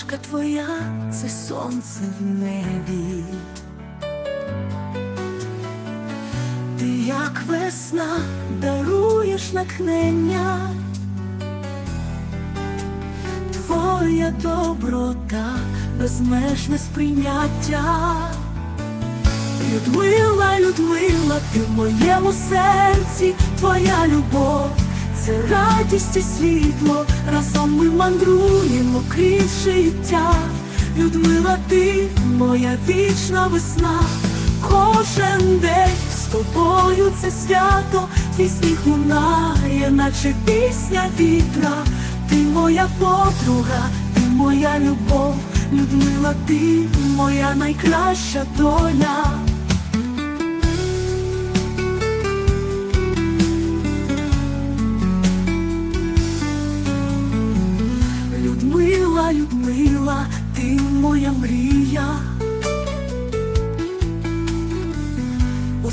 Усмішка твоя це сонце в небі. Ти як весна даруєш натхнення. Твоя доброта, безмежне сприйняття. Людмила, Людмила, ти в моєму серці, твоя любов, це радість і світло, разом ми мандруємо крізь життя. Людмила, ти моя вічна весна, кожен день з тобою це свято, твій сміх лунає, наче пісня вітра, ти моя подруга, ти моя любов, Людмила, ти моя найкраща доля.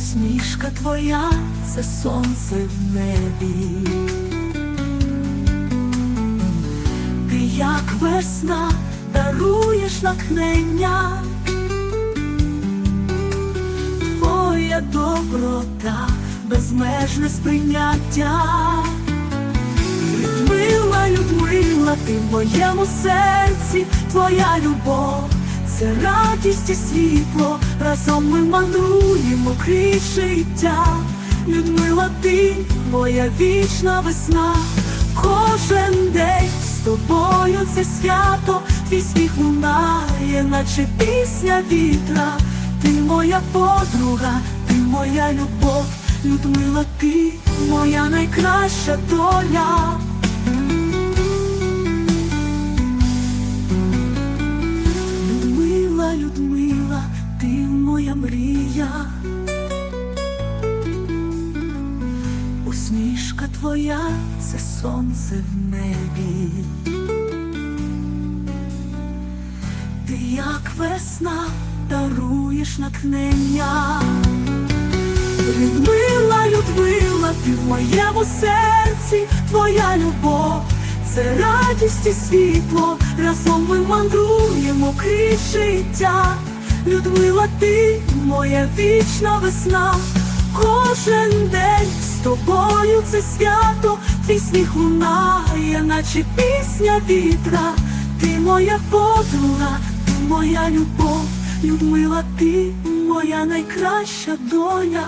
Усмішка твоя це сонце в небі. Ти як весна даруєш натхнення. Твоя доброта, безмежне сприйняття. Людмила, Людмила, ти в моєму серці, твоя любов, це радість і світло, разом ми мандруємо крізь життя. Людмила, ти моя вічна весна, кожен день з тобою це свято, твій сміх лунає, наче пісня вітра, ти моя подруга, ти моя любов, Людмила, ти моя найкраща доля. Мрія. Усмішка твоя це сонце в небі. Ти як весна даруєш натхнення. Людмила, Людмила, ти в моєму серці, твоя любов, це радість і світло, разом ми мандруємо крізь життя. Людмила, ти моя вічна весна, кожен день з тобою це свято, твій сміх лунає, наче пісня вітра, ти моя подруга, ти моя любов, Людмила, ти моя найкраща доля.